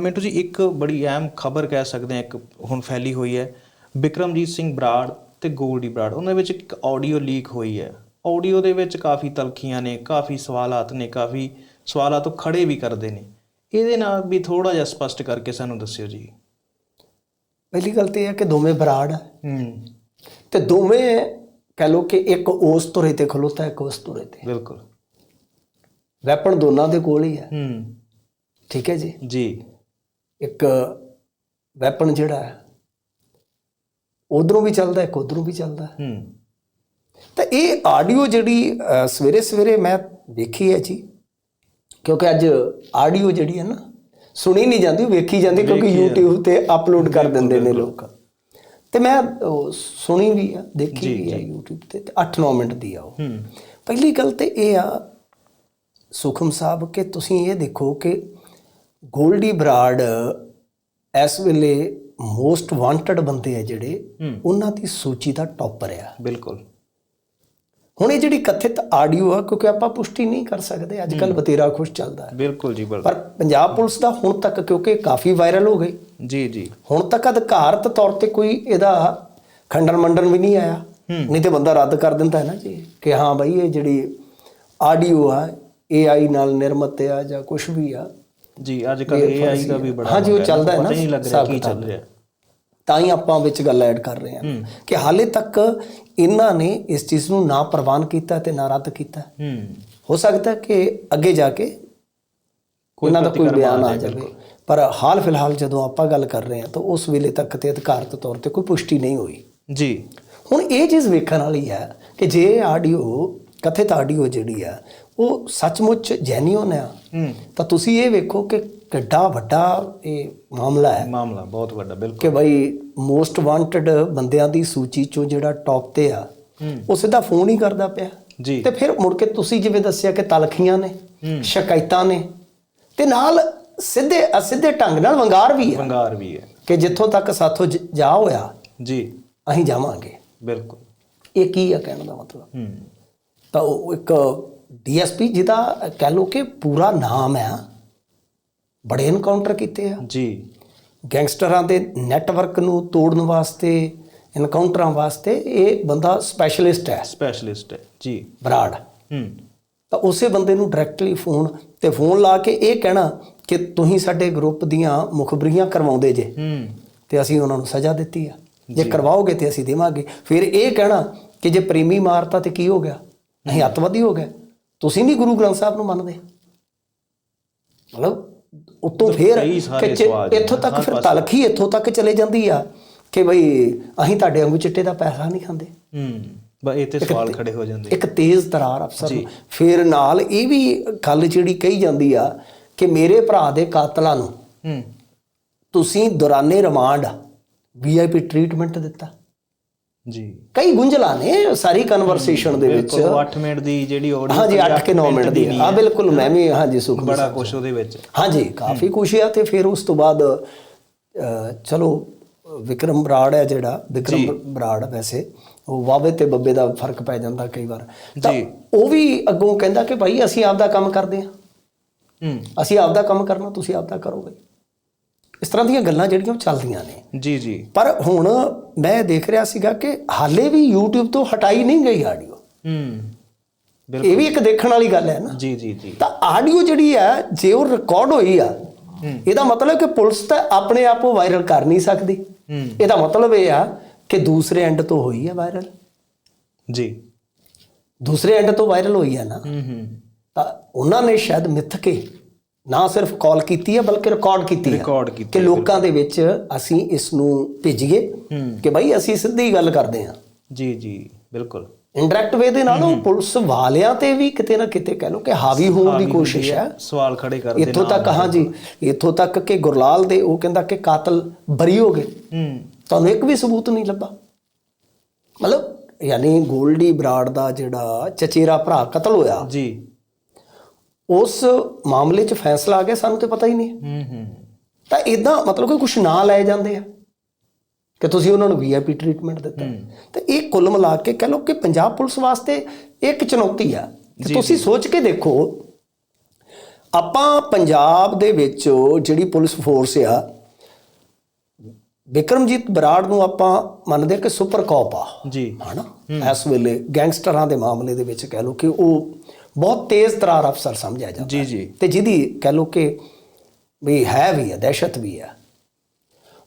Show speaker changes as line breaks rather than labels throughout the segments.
ਮਿੰਟੂ ਜੀ ਇੱਕ ਬੜੀ ਅਹਿਮ ਖਬਰ ਕਹਿ ਸਕਦੇ ਹਾਂ ਇੱਕ ਹੁਣ ਫੈਲੀ ਹੋਈ ਹੈ। ਵਿਕਰਮਜੀਤ ਸਿੰਘ ਬਰਾੜ ਤੇ ਗੋਲਡੀ ਬਰਾੜ ਉਹਨਾਂ ਵਿੱਚ ਇੱਕ ਆਡੀਓ ਲੀਕ ਹੋਈ ਹੈ। ਆਡੀਓ ਦੇ ਵਿੱਚ ਕਾਫੀ ਤਲਖੀਆਂ ਨੇ ਕਾਫੀ ਸਵਾਲਾਤ ਨੇ ਕਾਫੀ ਸਵਾਲਾਂ ਤੋਂ ਖੜੇ ਵੀ ਕਰਦੇ ਨੇ। ਇਹਦੇ ਨਾਲ ਵੀ ਥੋੜਾ ਜਿਹਾ ਸਪਸ਼ਟ ਕਰਕੇ ਸਾਨੂੰ ਦੱਸਿਓ ਜੀ।
ਪਹਿਲੀ ਗੱਲ ਤੇ ਇਹ ਹੈ ਕਿ ਦੋਵੇਂ ਬਰਾੜ
ਹੂੰ।
ਤੇ ਦੋਵੇਂ ਕਹ ਲੋ ਕਿ ਇੱਕ ਉਸ ਤੁਰੇ ਤੇ ਖਲੋਤਾ ਇੱਕ ਉਸ ਤੁਰੇ ਤੇ।
ਬਿਲਕੁਲ।
ਵੈਪਨ ਦੋਨਾਂ ਦੇ ਕੋਲ ਹੀ ਹੈ।
ਹੂੰ।
ਠੀਕ ਹੈ ਜੀ?
ਜੀ।
ਇੱਕ ਵੈਪਨ ਜਿਹੜਾ ਹੈ ਉਧਰੋਂ ਵੀ ਚੱਲਦਾ ਇੱਕ ਉਧਰੋਂ ਵੀ ਚੱਲਦਾ
ਹੂੰ।
ਤਾਂ ਇਹ ਆਡੀਓ ਜਿਹੜੀ ਸਵੇਰੇ ਸਵੇਰੇ ਮੈਂ ਦੇਖੀ ਹੈ ਜੀ ਕਿਉਂਕਿ ਅੱਜ ਆਡੀਓ ਜਿਹੜੀ ਹੈ ਨਾ ਸੁਣੀ ਨਹੀਂ ਜਾਂਦੀ ਵੇਖੀ ਜਾਂਦੀ ਕਿਉਂਕਿ YouTube ਤੇ ਅਪਲੋਡ ਕਰ ਦਿੰਦੇ ਨੇ ਲੋਕ। ਤੇ ਮੈਂ ਸੁਣੀ ਵੀ ਆ ਦੇਖੀ ਵੀ ਆ YouTube ਤੇ 8-9 ਮਿੰਟ ਦੀ ਆ ਉਹ।
ਹੂੰ।
ਪਹਿਲੀ ਗੱਲ ਤੇ ਇਹ ਆ ਸੁਖਮ ਸਾਹਿਬ ਕਿ ਤੁਸੀਂ ਇਹ ਦੇਖੋ ਕਿ ਗੋਲਡੀ ਬਰਾੜ ਇਸ ਵੇਲੇ ਮੋਸਟ ਵਾਂਟਡ ਬੰਦੇ ਆ ਜਿਹੜੇ ਉਹਨਾਂ ਦੀ ਸੂਚੀ ਦਾ ਟੌਪਰ ਆ।
ਬਿਲਕੁਲ।
ਹੁਣ ਇਹ ਜਿਹੜੀ ਕਥਿਤ ਆਡੀਓ ਆ ਕਿਉਂਕਿ ਆਪਾਂ ਪੁਸ਼ਟੀ ਨਹੀਂ ਕਰ ਸਕਦੇ ਅੱਜ ਕੱਲ ਬਤੇਰਾ ਖੁਸ਼ ਚੱਲਦਾ ਹੈ।
ਬਿਲਕੁਲ ਜੀ ਬਿਲਕੁਲ।
ਪਰ ਪੰਜਾਬ ਪੁਲਿਸ ਦਾ ਹੁਣ ਤੱਕ ਕਿਉਂਕਿ ਕਾਫੀ ਵਾਇਰਲ ਹੋ ਗਈ।
ਜੀ ਜੀ।
ਹੁਣ ਤੱਕ ਅਧਿਕਾਰਤ ਤੌਰ ਤੇ ਕੋਈ ਇਹਦਾ ਖੰਡਨ ਮੰਡਨ ਵੀ ਨਹੀਂ ਆਇਆ। ਨਹੀਂ ਤੇ ਬੰਦਾ ਰੱਦ ਕਰ ਦਿੰਦਾ ਹੈ ਨਾ ਜੀ ਕਿ ਹਾਂ ਭਾਈ ਇਹ ਜਿਹੜੀ ਆਡੀਓ ਆ AI ਨਾਲ ਨਿਰਮਿਤ ਆ ਜਾਂ ਕੁਝ ਵੀ ਆ
ਜੀ ਅੱਜ ਕੱਲ AI ਦਾ ਵੀ ਬੜਾ
ਹਾਂਜੀ, ਉਹ ਚੱਲਦਾ ਹੈ ਨਾ,
ਨਹੀਂ ਲੱਗ ਰਿਹਾ ਕੀ ਚੱਲ ਰਿਹਾ।
ਤਾਂ ਹੀ ਆਪਾਂ ਵਿੱਚ ਗੱਲ ਐਡ ਕਰ ਰਹੇ ਹਾਂ ਕਿ ਹਾਲੇ ਤੱਕ ਇਹਨਾਂ ਨੇ ਇਸ ਚੀਜ਼ ਨੂੰ ਨਾ ਪ੍ਰਵਾਨ ਕੀਤਾ ਤੇ ਨਾ ਰੱਦ ਕੀਤਾ।
ਹੂੰ।
ਹੋ ਸਕਦਾ ਕਿ ਅੱਗੇ ਜਾ ਕੇ ਉਹਨਾਂ ਦਾ ਕੋਈ ਬਿਆਨ ਆ ਜਾਵੇ। ਪਰ ਹਾਲ ਫਿਲਹਾਲ ਜਦੋਂ ਆਪਾਂ ਗੱਲ ਕਰ ਰਹੇ ਹਾਂ ਤਾਂ ਉਸ ਵੇਲੇ ਤੱਕ ਤੇ ਅਧਿਕਾਰਤ ਤੌਰ ਤੇ ਕੋਈ ਪੁਸ਼ਟੀ ਨਹੀਂ ਹੋਈ।
ਜੀ।
ਹੁਣ ਇਹ ਚੀਜ਼ ਵੇਖਣ ਵਾਲੀ ਹੈ ਕਿ ਜੇ ਆਡੀਓ ਕਥਿਤ ਆਡੀਓ ਜਿਹੜੀ ਆ ਉਹ ਸੱਚਮੁੱਚ ਜੈਨੂਇਨ ਆ।
ਹੂੰ।
ਤਾਂ ਤੁਸੀਂ ਇਹ ਵੇਖੋ ਕਿ ਕਿੱਡਾ ਵੱਡਾ ਇਹ ਮਾਮਲਾ ਹੈ।
ਮਾਮਲਾ ਬਹੁਤ ਵੱਡਾ ਬਿਲਕੁਲ।
ਕਿ ਭਾਈ ਮੋਸਟ ਵਾਂਟਡ ਬੰਦਿਆਂ ਦੀ ਸੂਚੀ ਚੋਂ ਜਿਹੜਾ ਟੌਪ ਤੇ ਆ ਉਹ ਸਿੱਧਾ ਫੋਨ ਹੀ ਕਰਦਾ ਪਿਆ।
ਜੀ।
ਤੇ ਫਿਰ ਮੁੜ ਕੇ ਤੁਸੀਂ ਜਿਵੇਂ ਦੱਸਿਆ ਕਿ ਤਲਖੀਆਂ ਨੇ ਸ਼ਿਕਾਇਤਾਂ ਨੇ ਤੇ ਨਾਲ ਸਿੱਧੇ ਅਸਿੱਧੇ ਢੰਗ ਨਾਲ ਵੰਗਾਰ ਵੀ ਆ
ਵੰਗਾਰ ਵੀ ਹੈ।
ਕਿ ਜਿੱਥੋਂ ਤੱਕ ਸਾਥੋਂ ਜਾ ਹੋਇਆ
ਜੀ।
ਅਸੀਂ ਜਾਵਾਂਗੇ।
ਬਿਲਕੁਲ।
ਇਹ ਕੀ ਆ ਕਹਿਣ ਦਾ ਮਤਲਬ?
ਹੂੰ।
ਤਾਂ ਉਹ ਇੱਕ ਡੀਐਸਪੀ ਜਿਹਦਾ ਕਹਿ ਲੋ ਕਿ ਪੂਰਾ ਨਾਮ ਹੈ ਬੜੇ ਐਨਕਾਊਂਟਰ ਕੀਤੇ ਆ।
ਜੀ।
ਗੈਂਗਸਟਰਾਂ ਦੇ ਨੈਟਵਰਕ ਨੂੰ ਤੋੜਨ ਵਾਸਤੇ ਐਨਕਾਊਂਟਰਾਂ ਵਾਸਤੇ ਇਹ ਬੰਦਾ ਸਪੈਸ਼ਲਿਸਟ ਹੈ।
ਸਪੈਸ਼ਲਿਸਟ ਹੈ ਜੀ।
ਬਰਾੜ।
ਹੂੰ।
ਤਾਂ ਉਸੇ ਬੰਦੇ ਨੂੰ ਡਾਇਰੈਕਟਲੀ ਫੋਨ ਤੇ ਫੋਨ ਲਾ ਕੇ ਇਹ ਕਹਿਣਾ ਕਿ ਤੁਸੀਂ ਸਾਡੇ ਗਰੁੱਪ ਦੀਆਂ ਮੁਖਬਰੀਆਂ ਕਰਵਾਉਂਦੇ ਜੇ।
ਹੂੰ।
ਤੇ ਅਸੀਂ ਉਹਨਾਂ ਨੂੰ ਸਜ਼ਾ ਦਿੱਤੀ ਆ। ਜੇ। ਕਰਵਾਓਗੇ ਤੇ ਅਸੀਂ ਦੇਵਾਂਗੇ। ਫਿਰ ਇਹ ਕਹਿਣਾ ਕਿ ਜੇ ਪ੍ਰੇਮੀ ਮਾਰਤਾ ਤੇ ਕੀ ਹੋ ਗਿਆ? ਨਹੀਂ ਅੱਤਵਾਦੀ ਹੋ ਗਏ। ਤੁਸੀਂ ਨਹੀਂ ਗੁਰੂ ਗ੍ਰੰਥ ਸਾਹਿਬ ਨੂੰ ਮੰਨਦੇ। ਮਤਲਬ ਉਤੋਂ ਫਿਰ ਇੱਥੋਂ ਤੱਕ ਫਿਰ ਤਲਖੀ ਇੱਥੋਂ ਤੱਕ ਚਲੇ ਜਾਂਦੀ ਆ ਕਿ ਬਈ ਅਸੀਂ ਤੁਹਾਡੇ ਵਾਂਗੂ ਚਿੱਟੇ ਦਾ ਪੈਸਾ ਨਹੀਂ ਖਾਂਦੇ।
ਹੂੰ ਬਸ ਇਹ ਤੇ ਸਵਾਲ ਖੜੇ ਹੋ ਜਾਂਦੇ।
ਇੱਕ ਤੇਜ਼ ਤਰਾਰ ਅਫਸਰ ਫਿਰ ਨਾਲ ਇਹ ਵੀ ਗੱਲ ਜਿਹੜੀ ਕਹੀ ਜਾਂਦੀ ਆ ਕਿ ਮੇਰੇ ਭਰਾ ਦੇ ਕਾਤਲਾਂ ਨੂੰ
ਹੂੰ।
ਤੁਸੀਂ ਦੌਰਾਨੇ ਰਿਮਾਂਡ ਵੀਆਈਪੀ ਟ੍ਰੀਟਮੈਂਟ ਦਿੱਤਾ।
ਜੀ।
ਕਈ ਗੁੰਝਲਾਂ ਨੇ ਸਾਰੀ ਕਨਵਰਸੇਸ਼ਨ ਦੇ ਵਿੱਚ।
ਬਿਲਕੁਲ 8 ਮਿੰਟ ਦੀ ਜਿਹੜੀ ਆਡੀਓ
ਹਾਂਜੀ 8 ਕੇ 9 ਮਿੰਟ ਦੀ ਆ ਬਿਲਕੁਲ ਮੈਂ ਵੀ ਹਾਂਜੀ ਸੁਖ
ਬੜਾ ਕੁਛ ਉਹਦੇ ਵਿੱਚ।
ਹਾਂਜੀ ਕਾਫੀ ਕੁਛ ਆ ਤੇ ਫਿਰ ਉਸ ਤੋਂ ਬਾਅਦ ਚਲੋ ਵਿਕਰਮ ਬਰਾੜ ਹੈ ਜਿਹੜਾ ਵਿਕਰਮ ਬਰਾੜ ਵੈਸੇ ਉਹ ਵਾਵੇ ਤੇ ਬੱਬੇ ਦਾ ਫ਼ਰਕ ਪੈ ਜਾਂਦਾ ਕਈ ਵਾਰ।
ਜੀ।
ਉਹ ਵੀ ਅੱਗੋਂ ਕਹਿੰਦਾ ਕਿ ਭਾਈ ਅਸੀਂ ਆਪਦਾ ਕੰਮ ਕਰਦੇ ਹਾਂ।
ਹੂੰ।
ਅਸੀਂ ਆਪਦਾ ਕੰਮ ਕਰਨਾ ਤੁਸੀਂ ਆਪਦਾ ਕਰੋਗੇ। ਇਸ ਤਰ੍ਹਾਂ ਦੀਆਂ ਗੱਲਾਂ ਜਿਹੜੀਆਂ ਉਹ ਚੱਲਦੀਆਂ ਨੇ।
ਜੀ ਜੀ।
ਪਰ ਹੁਣ ਮੈਂ ਦੇਖ ਰਿਹਾ ਸੀਗਾ ਕਿ ਹਾਲੇ ਵੀ YouTube ਤੋਂ ਹਟਾਈ ਨਹੀਂ ਗਈ ਆਡੀਓ
ਹੂੰ ਬਿਲਕੁਲ।
ਇਹ ਵੀ ਇੱਕ ਦੇਖਣ ਵਾਲੀ ਗੱਲ ਹੈ ਨਾ।
ਜੀ ਜੀ ਜੀ।
ਤਾਂ ਆਡੀਓ ਜਿਹੜੀ ਆ ਜੇ ਉਹ ਰਿਕਾਰਡ ਹੋਈ ਆ ਇਹਦਾ ਮਤਲਬ ਕਿ ਪੁਲਿਸ ਤਾਂ ਆਪਣੇ ਆਪ ਉਹ ਵਾਇਰਲ ਕਰ ਨਹੀਂ ਸਕਦੀ।
ਹੂੰ।
ਇਹਦਾ ਮਤਲਬ ਇਹ ਆ ਕਿ ਦੂਸਰੇ ਐਂਡ ਤੋਂ ਹੋਈ ਆ ਵਾਇਰਲ
ਜੀ।
ਦੂਸਰੇ ਐਂਡ ਤੋਂ ਵਾਇਰਲ ਹੋਈ ਆ ਨਾ।
ਹੂੰ ਹੂੰ।
ਤਾਂ ਉਹਨਾਂ ਨੇ ਸ਼ਾਇਦ ਮਿੱਥ ਕੇ ਨਾ ਸਿਰਫ ਕਾਲ ਕੀਤੀ ਹੈ ਬਲਕਿ ਰਿਕਾਰਡ ਕੀਤੀ ਹੈ
ਰਿਕਾਰਡ ਕੀਤੀ
ਕਿ ਲੋਕਾਂ ਦੇ ਵਿੱਚ ਅਸੀਂ ਇਸ ਨੂੰ ਭੇਜੀਏ ਕਿ ਭਾਈ ਅਸੀਂ ਸਿੱਧੀ ਗੱਲ ਕਰਦੇ ਹਾਂ।
ਜੀ ਜੀ ਬਿਲਕੁਲ।
ਇਨਡਾਇਰੈਕਟ ਵੇ ਦੇ ਨਾਲ ਉਹ ਪੁਲਿਸ ਵਾਲਿਆਂ ਤੇ ਵੀ ਕਿਤੇ ਨਾ ਕਿਤੇ ਕਹਿ ਲਓ ਕਿ ਹਾਵੀ ਹੋਣ ਦੀ ਕੋਸ਼ਿਸ਼ ਹੈ
ਸਵਾਲ ਖੜੇ ਕਰਦੇ
ਇੱਥੋਂ ਤੱਕ ਹਾਂਜੀ ਇੱਥੋਂ ਤੱਕ ਕਿ ਗੁਰਲਾਲ ਦੇ ਉਹ ਕਹਿੰਦਾ ਕਿ ਕਾਤਲ ਬਰੀ ਹੋ ਗਏ।
ਹੂੰ।
ਤੁਹਾਨੂੰ ਇੱਕ ਵੀ ਸਬੂਤ ਨਹੀਂ ਲੱਭਾ। ਮਤਲਬ ਯਾਨੀ ਗੋਲਡੀ ਬਰਾੜ ਦਾ ਜਿਹੜਾ ਚਚੇਰਾ ਭਰਾ ਕਤਲ ਹੋਇਆ
ਜੀ।
ਉਸ ਮਾਮਲੇ 'ਚ ਫੈਸਲਾ ਆ ਗਿਆ ਸਾਨੂੰ ਤੇ ਪਤਾ ਹੀ ਨਹੀਂ।
ਹੂੰ ਹੂੰ
ਤਾਂ ਇਦਾਂ ਮਤਲਬ ਕਿ ਕੁਝ ਨਾਂ ਲਏ ਜਾਂਦੇ ਆ ਕਿ ਤੁਸੀਂ ਉਹਨਾਂ ਨੂੰ ਵੀਆਈਪੀ ਟ੍ਰੀਟਮੈਂਟ ਦਿੱਤਾ। ਤੇ ਇਹ ਕੁੱਲ ਮਿਲਾ ਕੇ ਕਹ ਲਓ ਕਿ ਪੰਜਾਬ ਪੁਲਿਸ ਵਾਸਤੇ ਇੱਕ ਚੁਣੌਤੀ ਆ ਤੁਸੀਂ ਸੋਚ ਕੇ ਦੇਖੋ ਆਪਾਂ ਪੰਜਾਬ ਦੇ ਵਿੱਚ ਜਿਹੜੀ ਪੁਲਿਸ ਫੋਰਸ ਆ ਵਿਕਰਮਜੀਤ ਬਰਾੜ ਨੂੰ ਆਪਾਂ ਮੰਨਦੇ ਕਿ ਸੁਪਰ ਕੌਪ ਆ।
ਜੀ।
ਹਨਾ? ਇਸ ਵੇਲੇ ਗੈਂਗਸਟਰਾਂ ਦੇ ਮਾਮਲੇ ਦੇ ਵਿੱਚ ਕਹਿ ਲਓ ਕਿ ਉਹ ਬਹੁਤ ਤੇਜ਼ ਤਰਾਰ ਅਫਸਰ ਸਮਝਿਆ ਜਾਂਦਾ
ਜੀ ਜੀ।
ਤੇ ਜਿਹਦੀ ਕਹਿ ਲਓ ਕਿ ਵੀ ਹੈ ਵੀ ਹੈ ਦਹਿਸ਼ਤ ਵੀ ਹੈ।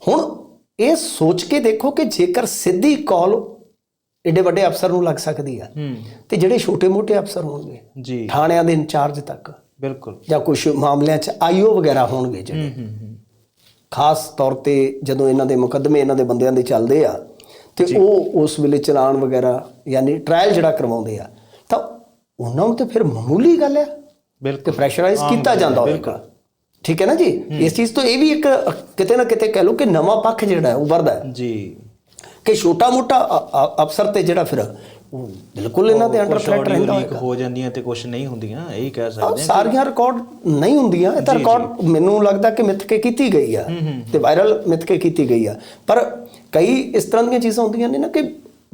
ਹੁਣ ਇਹ ਸੋਚ ਕੇ ਦੇਖੋ ਕਿ ਜੇਕਰ ਸਿੱਧੀ ਕਾਲ ਏਡੇ ਵੱਡੇ ਅਫਸਰ ਨੂੰ ਲੱਗ ਸਕਦੀ ਆ ਤੇ ਜਿਹੜੇ ਛੋਟੇ-ਮੋਟੇ ਅਫਸਰ ਹੋਣਗੇ
ਜੀ।
ਥਾਣਿਆਂ ਦੇ ਇੰਚਾਰਜ ਤੱਕ
ਬਿਲਕੁਲ।
ਜਾਂ ਕੁਝ ਮਾਮਲਿਆਂ 'ਚ ਆਈਓ ਵਗੈਰਾ ਹੋਣਗੇ ਜਿਹੜੇ।
ਹੂੰ ਹੂੰ ਹੂੰ।
ਖਾਸ ਤੌਰ ਤੇ ਜਦੋਂ ਇਹਨਾਂ ਦੇ ਮੁਕੱਦਮੇ ਇਹਨਾਂ ਦੇ ਬੰਦਿਆਂ ਦੇ ਚੱਲਦੇ ਆ ਤੇ ਉਹ ਉਸ ਵੇਲੇ ਚਲਾਨ ਵਗੈਰਾ ਯਾਨੀ ਟ੍ਰਾਇਲ ਜਿਹੜਾ ਕਰਵਾਉਂਦੇ ਆ ਉਹਨਾਂ ਨੂੰ ਤੇ ਫਿਰ ਮਾਮੂਲੀ ਗੱਲ ਕਿ
ਬਿਲਕੁਲ।
ਪ੍ਰੈਸ਼ਰਾਈਜ਼ ਕੀਤਾ ਜਾਂਦਾ ਹੋਵੇਗਾ ਠੀਕ ਹੈ ਨਾ ਜੀ? ਇਸ ਚੀਜ਼ ਤੋਂ ਇਹ ਵੀ ਇੱਕ ਕਿਤੇ ਨਾ ਕਿਤੇ ਕਹਿ ਲਓ ਕਿ ਨਵਾਂ ਪੱਖ ਜਿਹੜਾ ਹੈ ਉਭਰਦਾ ਹੈ।
ਜੀ।
ਕਿ ਛੋਟਾ ਮੋਟਾ ਅਫਸਰ ਤੇ ਜਿਹੜਾ ਫਿਰ ਬਿਲਕੁਲ ਇਹਨਾਂ ਦੇ ਅੰਡਰ ਥ੍ਰੈਟ ਰਹਿੰਦਾ
leak ਹੋ ਜਾਂਦੀਆਂ ਤੇ ਕੁਝ ਨਹੀਂ ਹੁੰਦੀਆਂ ਇਹ ਕਹਿ ਸਕਦੇ
ਸਾਰੀਆਂ ਰਿਕਾਰਡ ਨਹੀਂ ਹੁੰਦੀਆਂ ਇਹ ਤਾਂ ਰਿਕਾਰਡ ਮੈਨੂੰ ਲੱਗਦਾ ਕਿ ਮਿੱਥ ਕੇ ਕੀਤੀ ਗਈ ਆ ਤੇ ਵਾਇਰਲ ਮਿੱਥ ਕੇ ਕੀਤੀ ਗਈ ਆ। ਪਰ ਕਈ ਇਸ ਤਰ੍ਹਾਂ ਦੀਆਂ ਚੀਜ਼ਾਂ ਹੁੰਦੀਆਂ ਨੇ ਨਾ ਕਿ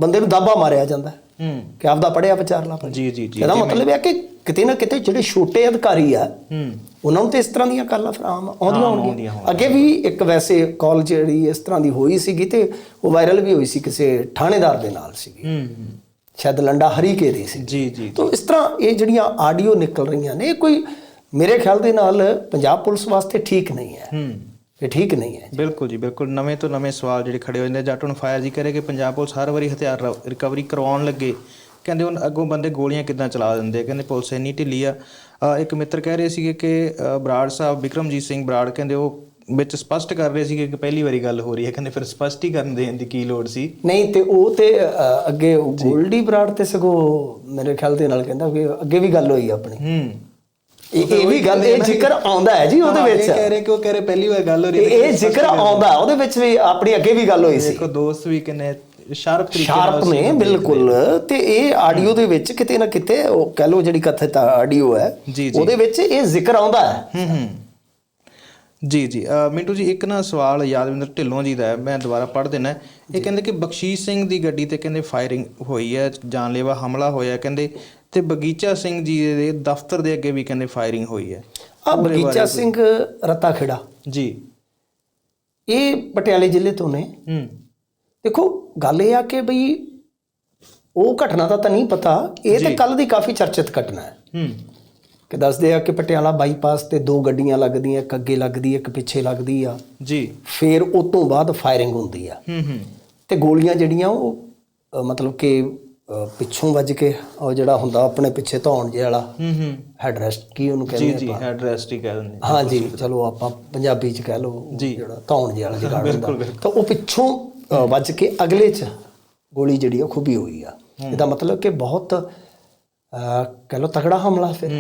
ਬੰਦੇ ਨੂੰ ਦਾਬਾ ਮਾਰਿਆ ਜਾਂਦਾ। ਹੈ
ਹੂੰ।
ਕਿ ਆਪਦਾ ਪੜਿਆ ਵਿਚਾਰ ਲਾ ਭਾਈ
ਜੀ ਜੀ ਜੀ।
ਇਹਦਾ ਮਤਲਬ ਹੈ ਕਿ ਕਿਤੇ ਨਾ ਕਿਤੇ ਜਿਹੜੇ ਛੋਟੇ ਅਧਿਕਾਰੀ ਆ
ਹੂੰ।
ਉਹਨਾਂ ਨੂੰ ਤੇ ਇਸ ਤਰ੍ਹਾਂ ਦੀਆਂ ਕਾਲਾਂ ਫਿਰ ਆਮ ਆਉਂਦੀਆਂ ਹੋਣਗੀਆਂ। ਅੱਗੇ ਵੀ ਇੱਕ ਵੈਸੇ ਕਾਲ ਜਿਹੜੀ ਇਸ ਤਰ੍ਹਾਂ ਦੀ ਹੋਈ ਸੀਗੀ ਤੇ ਉਹ ਵਾਇਰਲ ਵੀ ਹੋਈ ਸੀ ਕਿਸੇ ਥਾਣੇਦਾਰ ਦੇ ਨਾਲ ਸੀਗੀ।
ਹੂੰ ਹੂੰ।
ਸ਼ਾਇਦ ਲੰਡਾ ਹਰੀਕੇ ਦੇ ਸੀ।
ਜੀ ਜੀ
ਤਾਂ ਇਸ ਤਰ੍ਹਾਂ ਇਹ ਜਿਹੜੀਆਂ ਆਡੀਓ ਨਿਕਲ ਰਹੀਆਂ ਨੇ ਇਹ ਕੋਈ ਮੇਰੇ ਖਿਆਲ ਦੇ ਨਾਲ ਪੰਜਾਬ ਪੁਲਿਸ ਵਾਸਤੇ ਠੀਕ ਨਹੀਂ ਹੈ।
ਹੂੰ।
ਇਹ ਠੀਕ ਨਹੀਂ ਹੈ।
ਬਿਲਕੁਲ ਜੀ ਬਿਲਕੁਲ ਨਵੇਂ ਤੋਂ ਨਵੇਂ ਸਵਾਲ ਜਿਹੜੇ ਖੜੇ ਹੋ ਜਾਂਦੇ ਜੱਟ ਨੂੰ ਫਾਇਰ ਜੀ ਕਰੇ ਕਿ ਪੰਜਾਬ ਪੁਲਿਸ ਹਰ ਵਾਰੀ ਹਥਿਆਰ ਰਿਕਵਰੀ ਕਰਵਾਉਣ ਲੱਗੇ। ਕਹਿੰਦੇ ਹੁਣ ਅੱਗੋਂ ਬੰਦੇ ਗੋਲੀਆਂ ਕਿੱਦਾਂ ਚਲਾ ਦਿੰਦੇ ਕਹਿੰਦੇ ਪੁਲਿਸ ਇੰਨੀ ਢਿੱਲੀ ਆ। ਇੱਕ ਮਿੱਤਰ ਕਹਿ ਰਹੇ ਸੀਗੇ ਕਿ ਬਰਾੜ ਸਾਹਿਬ ਵਿਕਰਮਜੀਤ ਸਿੰਘ ਬਰਾੜ ਕਹਿੰਦੇ ਉਹ ਵਿੱਚ ਸਪਸ਼ਟ ਕਰ ਰਹੇ ਸੀਗੇ ਕਿ ਪਹਿਲੀ ਵਾਰੀ ਗੱਲ ਹੋ ਰਹੀ ਹੈ। ਕਹਿੰਦੇ ਫਿਰ ਸਪਸ਼ਟੀਕਰਨ ਦੇਣ ਦੀ ਕੀ ਲੋੜ ਸੀ?
ਨਹੀਂ ਤੇ ਉਹ ਤੇ ਅੱਗੇ ਗੋਲਡੀ ਬਰਾੜ ਤੇ ਸਗੋਂ ਮੇਰੇ ਖਿਆਲ ਦੇ ਨਾਲ ਕਹਿੰਦਾ ਕਿ ਅੱਗੇ ਵੀ ਗੱਲ ਹੋਈ ਆਪਣੀ।
ਹੂੰ।
ਇਹ ਇਹ ਵੀ ਗੱਲ ਇਹ ਜ਼ਿਕਰ ਆਉਂਦਾ ਹੈ ਜੀ ਉਹਦੇ
ਇਹ
ਵਿੱਚ।
ਕਹਿ ਰਹੇ ਕਿ ਉਹ ਕਹਿ ਰਹੇ ਪਹਿਲੀ ਵਾਰ ਗੱਲ ਹੋ ਰਹੀ
ਇਹ ਇਹ ਜ਼ਿਕਰ ਆਉਂਦਾ ਉਹਦੇ ਵਿੱਚ ਵੀ ਆਪਣੀ ਅੱਗੇ ਵੀ ਗੱਲ ਹੋਈ ਸੀ।
ਦੇਖੋ ਦੋਸਤ ਵੀ ਕਿੰਨੇ ਸ਼ਾਰਪ ਤਰੀਕੇ ਨਾਲ
ਸ਼ਾਰਪ ਨੇ ਬਿਲਕੁਲ। ਤੇ ਇਹ ਆਡੀਓ ਦੇ ਵਿੱਚ ਕਿਤੇ ਨਾ ਕਿਤੇ ਉਹ ਕਹਿ ਲਓ ਜਿਹੜੀ ਕਥਿਤ ਆਡੀਓ ਹੈ। ਉਹਦੇ ਵਿੱਚ ਇਹ ਜ਼ਿਕਰ ਆਉਂਦਾ ਹੈ।
ਹੂੰ ਹੂੰ। ਜੀ ਜੀ। ਮਿੰਟੂ ਜੀ ਇੱਕ ਨਾ ਸਵਾਲ ਯਾਦਵਿੰਦਰ ਢਿੱਲੋਂ ਜੀ ਦਾ ਹੈ ਮੈਂ ਦੁਬਾਰਾ ਪੜ੍ਹ ਦੇਣਾ। ਇਹ ਕਹਿੰਦੇ ਕਿ ਬਖਸ਼ੀਸ਼ ਸਿੰਘ ਦੀ ਗੱਡੀ ਤੇ ਕਹਿੰਦੇ ਫਾਇਰਿੰਗ ਹੋਈ ਹੈ ਜਾਨਲੇਵਾ ਹਮਲਾ ਹੋਇਆ ਕਹਿੰਦੇ ਤੇ ਬਗੀਚਾ ਸਿੰਘ ਜੀ ਦੇ ਦਫ਼ਤਰ ਦੇ ਅੱਗੇ ਵੀ ਕਹਿੰਦੇ ਫਾਇਰਿੰਗ ਹੋਈ ਹੈ।
ਆ ਬਗੀਚਾ ਸਿੰਘ ਰਤਾ ਖੇੜਾ।
ਜੀ।
ਇਹ ਪਟਿਆਲੇ ਜ਼ਿਲ੍ਹੇ ਤੋਂ ਨੇ।
ਹੂੰ।
ਦੇਖੋ ਗੱਲ ਇਹ ਆ ਕਿ ਬਈ ਉਹ ਘਟਨਾ ਦਾ ਤਾਂ ਨਹੀਂ ਪਤਾ ਇਹ ਤੇ ਕੱਲ ਦੀ ਕਾਫੀ ਚਰਚਿਤ ਘਟਨਾ ਹੈ।
ਹੂੰ।
ਕਿ ਦੱਸਦੇ ਆ ਕਿ ਪਟਿਆਲਾ ਬਾਈਪਾਸ ਤੇ ਦੋ ਗੱਡੀਆਂ ਲੱਗਦੀਆਂ ਇੱਕ ਅੱਗੇ ਲੱਗਦੀ ਇੱਕ ਪਿੱਛੇ ਲੱਗਦੀ ਆ।
ਜੀ।
ਫਿਰ ਉਸ ਤੋਂ ਬਾਅਦ ਫਾਇਰਿੰਗ ਹੁੰਦੀ ਆ।
ਹੂੰ ਹੂੰ।
ਤੇ ਗੋਲੀਆਂ ਜਿਹੜੀਆਂ ਉਹ ਅ, ਮਤਲਬ ਕਿ ਅ, ਪਿੱਛੋਂ ਵੱਜ ਕੇ ਉਹ ਜਿਹੜਾ ਹੁੰਦਾ ਆਪਣੇ ਪਿੱਛੇ ਧੌਣ ਜੇ ਵਾਲਾ
ਹੂੰ ਹੂੰ।
ਹੈਡ ਰੈਸਟ ਕੀ ਉਹਨੂੰ
ਜੀ
ਕਹਿੰਦੇ
ਜੀ ਐਡਰੈਸ ਹੀ ਕਹਿ ਦਿੰਦੇ
ਹਾਂ ਜੀ ਚਲੋ ਆਪਾਂ ਪੰਜਾਬੀ ਚ ਕਹਿ ਲਓ
ਜੀ।
ਜਿਹੜਾ ਧੌਣ ਜੇ ਵਾਲਾ ਜਗਾੜ ਹੁੰਦਾ। ਤਾਂ ਉਹ ਪਿੱਛੋਂ ਅ, ਵੱਜ ਕੇ ਅਗਲੇ ਚ ਗੋਲੀ ਜਿਹੜੀ ਆ ਖੁੱਬੀ ਹੋਈ ਆ। ਇਹਦਾ ਮਤਲਬ ਕਿ ਬਹੁਤ ਅ, ਕਹਿ ਲਓ ਤਕੜਾ ਹਮਲਾ ਫਿਰ।